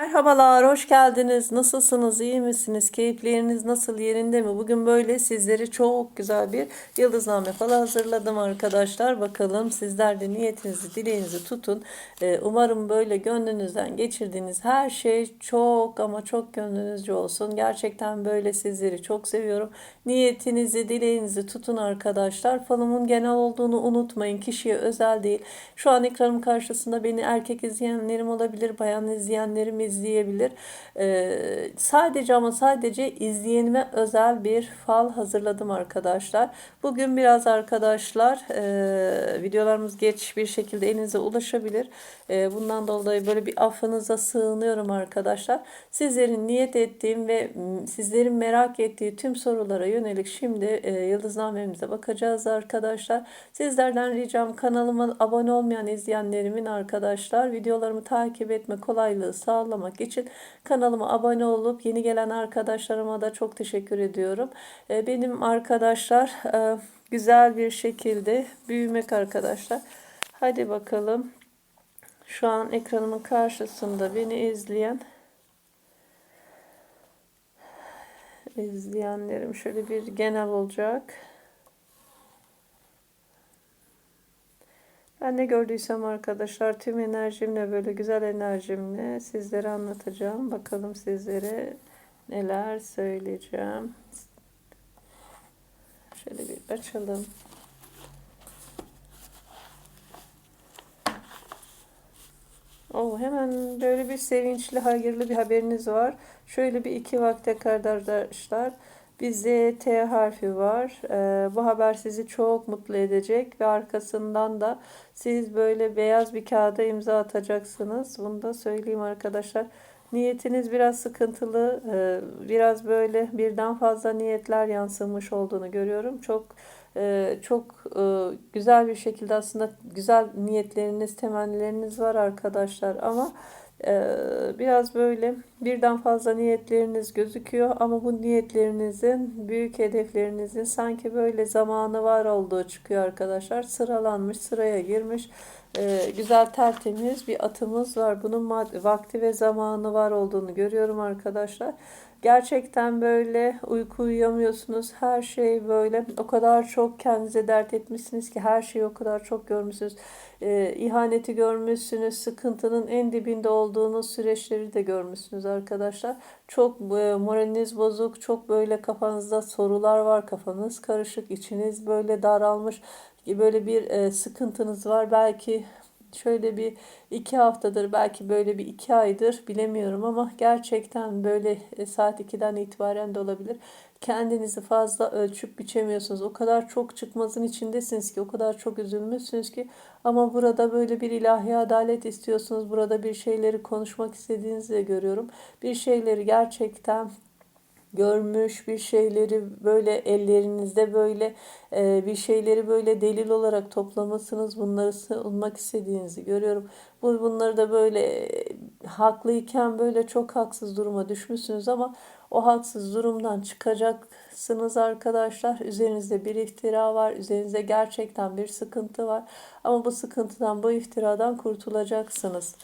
Merhabalar, hoş geldiniz. Nasılsınız, iyi misiniz? Keyifleriniz nasıl, yerinde mi? Bugün böyle sizlere çok güzel bir yıldızname falan hazırladım arkadaşlar. Bakalım sizler de niyetinizi, dileğinizi tutun. Ee, umarım böyle gönlünüzden geçirdiğiniz her şey çok ama çok gönlünüzce olsun. Gerçekten böyle sizleri çok seviyorum. Niyetinizi, dileğinizi tutun arkadaşlar. Falımın genel olduğunu unutmayın. Kişiye özel değil. Şu an ekranım karşısında beni erkek izleyenlerim olabilir, bayan izleyenlerim izleyebilir. Ee, sadece ama sadece izleyenime özel bir fal hazırladım arkadaşlar. Bugün biraz arkadaşlar e, videolarımız geç bir şekilde elinize ulaşabilir. E, bundan dolayı böyle bir affınıza sığınıyorum arkadaşlar. Sizlerin niyet ettiğim ve sizlerin merak ettiği tüm sorulara yönelik şimdi e, yıldıznamemize bakacağız arkadaşlar. Sizlerden ricam kanalıma abone olmayan izleyenlerimin arkadaşlar videolarımı takip etme kolaylığı sağlamak için kanalıma abone olup yeni gelen arkadaşlarıma da çok teşekkür ediyorum. E, benim arkadaşlar e, güzel bir şekilde büyümek arkadaşlar. Hadi bakalım. Şu an ekranımın karşısında beni izleyen izleyenlerim şöyle bir genel olacak. Ben ne gördüysem arkadaşlar tüm enerjimle böyle güzel enerjimle sizlere anlatacağım. Bakalım sizlere neler söyleyeceğim. Şöyle bir açalım. Oh, hemen böyle bir sevinçli, hayırlı bir haberiniz var. Şöyle bir iki vakte kadar arkadaşlar. Bizde T harfi var. Ee, bu haber sizi çok mutlu edecek ve arkasından da siz böyle beyaz bir kağıda imza atacaksınız. Bunu da söyleyeyim arkadaşlar. Niyetiniz biraz sıkıntılı, e, biraz böyle birden fazla niyetler yansımış olduğunu görüyorum. Çok e, çok e, güzel bir şekilde aslında güzel niyetleriniz, temennileriniz var arkadaşlar ama biraz böyle birden fazla niyetleriniz gözüküyor ama bu niyetlerinizin, büyük hedeflerinizin sanki böyle zamanı var olduğu çıkıyor arkadaşlar. Sıralanmış, sıraya girmiş e, güzel tertemiz bir atımız var. Bunun vakti ve zamanı var olduğunu görüyorum arkadaşlar. Gerçekten böyle uyku uyuyamıyorsunuz. Her şey böyle o kadar çok kendinize dert etmişsiniz ki her şeyi o kadar çok görmüşsünüz. E, ihaneti görmüşsünüz. Sıkıntının en dibinde olduğunuz süreçleri de görmüşsünüz arkadaşlar. Çok e, moraliniz bozuk. Çok böyle kafanızda sorular var. Kafanız karışık. içiniz böyle daralmış böyle bir e, sıkıntınız var. Belki şöyle bir iki haftadır belki böyle bir iki aydır bilemiyorum ama gerçekten böyle e, saat 2'den itibaren de olabilir. Kendinizi fazla ölçüp biçemiyorsunuz. O kadar çok çıkmazın içindesiniz ki o kadar çok üzülmüşsünüz ki ama burada böyle bir ilahi adalet istiyorsunuz. Burada bir şeyleri konuşmak istediğinizi de görüyorum. Bir şeyleri gerçekten görmüş bir şeyleri böyle ellerinizde böyle e, bir şeyleri böyle delil olarak toplamışsınız. Bunları sığınmak istediğinizi görüyorum. Bu bunları da böyle e, haklıyken böyle çok haksız duruma düşmüşsünüz ama o haksız durumdan çıkacaksınız arkadaşlar. Üzerinizde bir iftira var. Üzerinizde gerçekten bir sıkıntı var. Ama bu sıkıntıdan, bu iftiradan kurtulacaksınız.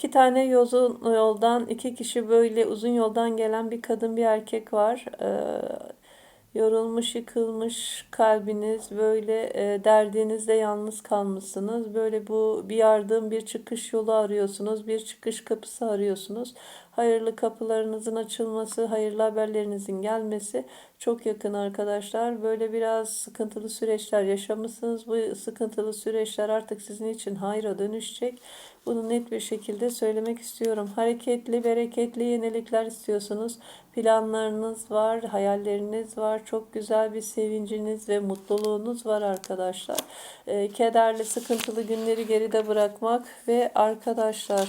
İki tane yolun, yoldan iki kişi böyle uzun yoldan gelen bir kadın bir erkek var. Ee, yorulmuş, yıkılmış kalbiniz, böyle e, derdinizde yalnız kalmışsınız. Böyle bu bir yardım, bir çıkış yolu arıyorsunuz, bir çıkış kapısı arıyorsunuz. Hayırlı kapılarınızın açılması, hayırlı haberlerinizin gelmesi çok yakın arkadaşlar. Böyle biraz sıkıntılı süreçler yaşamışsınız. Bu sıkıntılı süreçler artık sizin için hayra dönüşecek. Bunu net bir şekilde söylemek istiyorum. Hareketli, bereketli yenilikler istiyorsunuz. Planlarınız var, hayalleriniz var. Çok güzel bir sevinciniz ve mutluluğunuz var arkadaşlar. E, kederli, sıkıntılı günleri geride bırakmak ve arkadaşlar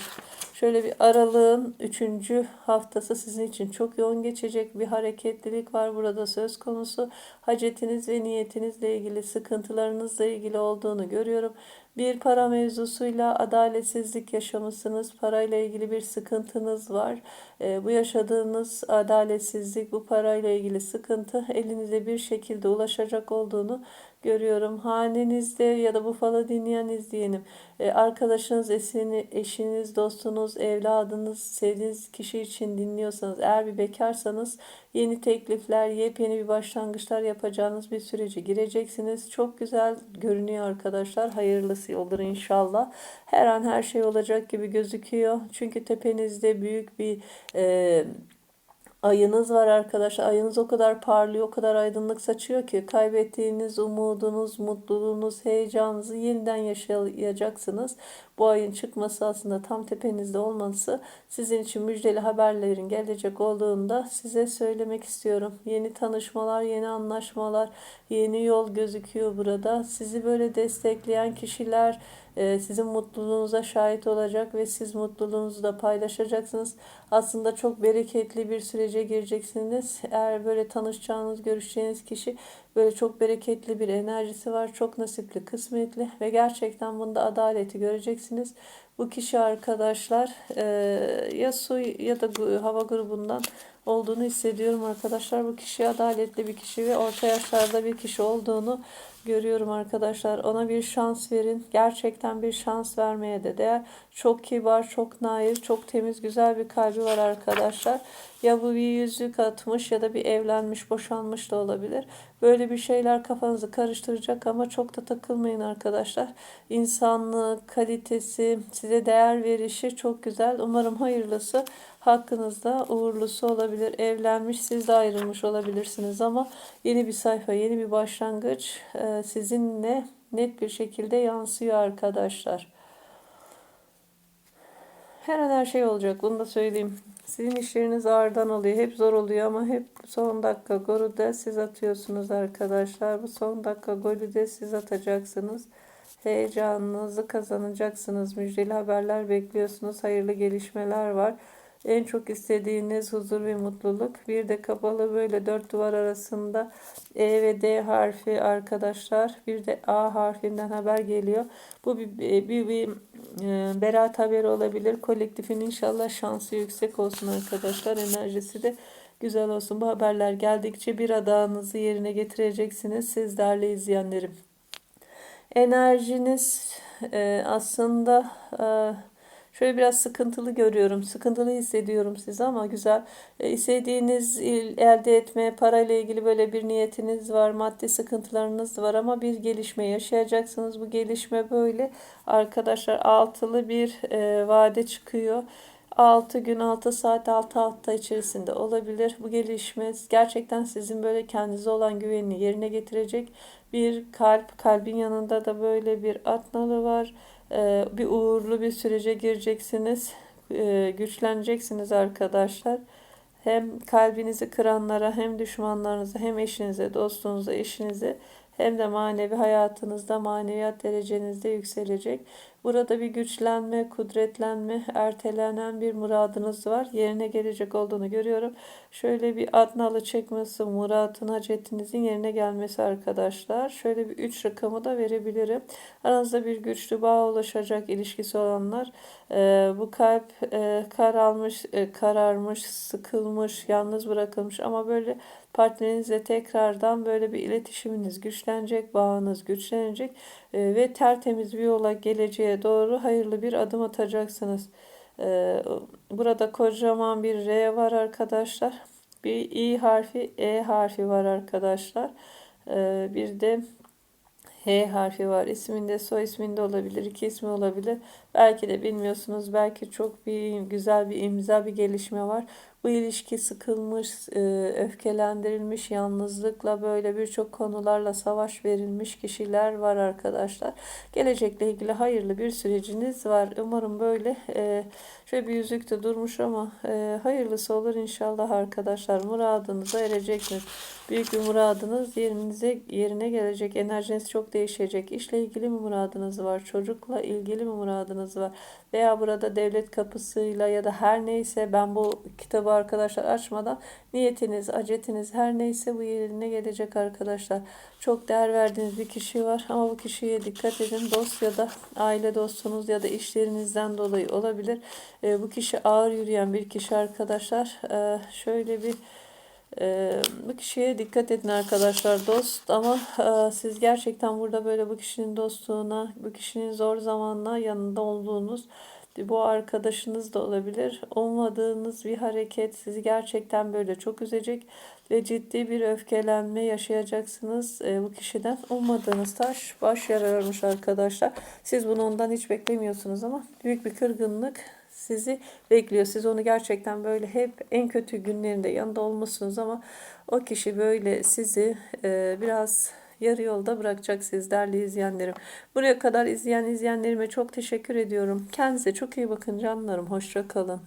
Şöyle bir aralığın üçüncü haftası sizin için çok yoğun geçecek bir hareketlilik var burada söz konusu. Hacetiniz ve niyetinizle ilgili sıkıntılarınızla ilgili olduğunu görüyorum. Bir para mevzusuyla adaletsizlik yaşamışsınız. Parayla ilgili bir sıkıntınız var. E, bu yaşadığınız adaletsizlik, bu parayla ilgili sıkıntı elinize bir şekilde ulaşacak olduğunu görüyorum. Hanenizde ya da bu falı dinleyen izleyenim. E, arkadaşınız, esini, eşiniz, dostunuz, evladınız, sevdiğiniz kişi için dinliyorsanız, eğer bir bekarsanız yeni teklifler, yepyeni bir başlangıçlar yapacağınız bir sürece gireceksiniz. Çok güzel görünüyor arkadaşlar. Hayırlısı olur inşallah. Her an her şey olacak gibi gözüküyor. Çünkü tepenizde büyük bir e, ayınız var arkadaşlar. Ayınız o kadar parlıyor, o kadar aydınlık saçıyor ki kaybettiğiniz umudunuz, mutluluğunuz, heyecanınızı yeniden yaşayacaksınız. Bu ayın çıkması aslında tam tepenizde olması sizin için müjdeli haberlerin gelecek olduğunda size söylemek istiyorum. Yeni tanışmalar, yeni anlaşmalar, yeni yol gözüküyor burada. Sizi böyle destekleyen kişiler, e, sizin mutluluğunuza şahit olacak ve siz mutluluğunuzu da paylaşacaksınız. Aslında çok bereketli bir sürece gireceksiniz. Eğer böyle tanışacağınız, görüşeceğiniz kişi böyle çok bereketli bir enerjisi var. Çok nasipli, kısmetli ve gerçekten bunda adaleti göreceksiniz. Bu kişi arkadaşlar e, ya su ya da hava grubundan olduğunu hissediyorum arkadaşlar. Bu kişi adaletli bir kişi ve orta yaşlarda bir kişi olduğunu görüyorum arkadaşlar. Ona bir şans verin. Gerçekten bir şans vermeye de değer. Çok kibar, çok naif, çok temiz, güzel bir kalbi var arkadaşlar. Ya bu bir yüzük atmış ya da bir evlenmiş, boşanmış da olabilir. Böyle bir şeyler kafanızı karıştıracak ama çok da takılmayın arkadaşlar. İnsanlık, kalitesi, size değer verişi çok güzel. Umarım hayırlısı hakkınızda uğurlusu olabilir. Evlenmiş, siz de ayrılmış olabilirsiniz ama yeni bir sayfa, yeni bir başlangıç e, sizinle net bir şekilde yansıyor arkadaşlar. Her an her şey olacak. Bunu da söyleyeyim. Sizin işleriniz ağırdan oluyor. Hep zor oluyor ama hep son dakika golü de siz atıyorsunuz arkadaşlar. Bu son dakika golü de siz atacaksınız. Heyecanınızı kazanacaksınız. Müjdeli haberler bekliyorsunuz. Hayırlı gelişmeler var. En çok istediğiniz huzur ve mutluluk. Bir de kapalı böyle dört duvar arasında E ve D harfi arkadaşlar. Bir de A harfinden haber geliyor. Bu bir, bir, bir, bir e, beraat haberi olabilir. Kolektifin inşallah şansı yüksek olsun arkadaşlar. Enerjisi de güzel olsun. Bu haberler geldikçe bir adağınızı yerine getireceksiniz. Siz değerli izleyenlerim. Enerjiniz e, aslında... E, Şöyle biraz sıkıntılı görüyorum. Sıkıntılı hissediyorum sizi ama güzel. E, istediğiniz elde etme, parayla ilgili böyle bir niyetiniz var. Maddi sıkıntılarınız var ama bir gelişme yaşayacaksınız. Bu gelişme böyle. Arkadaşlar altılı bir e, vade çıkıyor. 6 gün 6 saat 6 hafta içerisinde olabilir. Bu gelişme gerçekten sizin böyle kendinize olan güvenini yerine getirecek bir kalp. Kalbin yanında da böyle bir atnalı var. Ee, bir uğurlu bir sürece gireceksiniz. Ee, güçleneceksiniz arkadaşlar. Hem kalbinizi kıranlara hem düşmanlarınıza hem eşinize, dostunuza, eşinize hem de manevi hayatınızda, maneviyat derecenizde yükselecek. Burada bir güçlenme, kudretlenme, ertelenen bir muradınız var. Yerine gelecek olduğunu görüyorum. Şöyle bir adnalı çekmesi, muratın, hacetinizin yerine gelmesi arkadaşlar. Şöyle bir 3 rakamı da verebilirim. Aranızda bir güçlü bağ oluşacak ilişkisi olanlar. E, bu kalp e, kararmış, e, kararmış, sıkılmış, yalnız bırakılmış ama böyle partnerinizle tekrardan böyle bir iletişiminiz güçlenecek, bağınız güçlenecek e, ve tertemiz bir yola geleceğe doğru hayırlı bir adım atacaksınız. E, burada kocaman bir R var arkadaşlar. Bir İ harfi, E harfi var arkadaşlar. E, bir de H harfi var. İsminde, soy isminde olabilir, iki ismi olabilir. Belki de bilmiyorsunuz. Belki çok bir güzel bir imza, bir gelişme var. Bu ilişki sıkılmış, e, öfkelendirilmiş, yalnızlıkla böyle birçok konularla savaş verilmiş kişiler var arkadaşlar. Gelecekle ilgili hayırlı bir süreciniz var. Umarım böyle e, şöyle bir yüzükte durmuş ama e, hayırlısı olur inşallah arkadaşlar. Muradınıza ereceksiniz. Büyük bir muradınız yerinize yerine gelecek. Enerjiniz çok değişecek. İşle ilgili mi muradınız var? Çocukla ilgili mi muradınız şansınız var. Veya burada devlet kapısıyla ya da her neyse ben bu kitabı arkadaşlar açmadan niyetiniz, acetiniz her neyse bu yerine gelecek arkadaşlar. Çok değer verdiğiniz bir kişi var ama bu kişiye dikkat edin. Dost ya da aile dostunuz ya da işlerinizden dolayı olabilir. E, bu kişi ağır yürüyen bir kişi arkadaşlar. E, şöyle bir ee, bu kişiye dikkat edin arkadaşlar dost ama e, siz gerçekten burada böyle bu kişinin dostluğuna, bu kişinin zor zamanla yanında olduğunuz bu arkadaşınız da olabilir. Olmadığınız bir hareket sizi gerçekten böyle çok üzecek ve ciddi bir öfkelenme yaşayacaksınız e, bu kişiden. Ummadığınız taş baş yararmış arkadaşlar. Siz bunu ondan hiç beklemiyorsunuz ama büyük bir kırgınlık sizi bekliyor. Siz onu gerçekten böyle hep en kötü günlerinde yanında olmuşsunuz ama o kişi böyle sizi e, biraz yarı yolda bırakacak siz değerli izleyenlerim. Buraya kadar izleyen izleyenlerime çok teşekkür ediyorum. Kendinize çok iyi bakın canlarım. Hoşça kalın.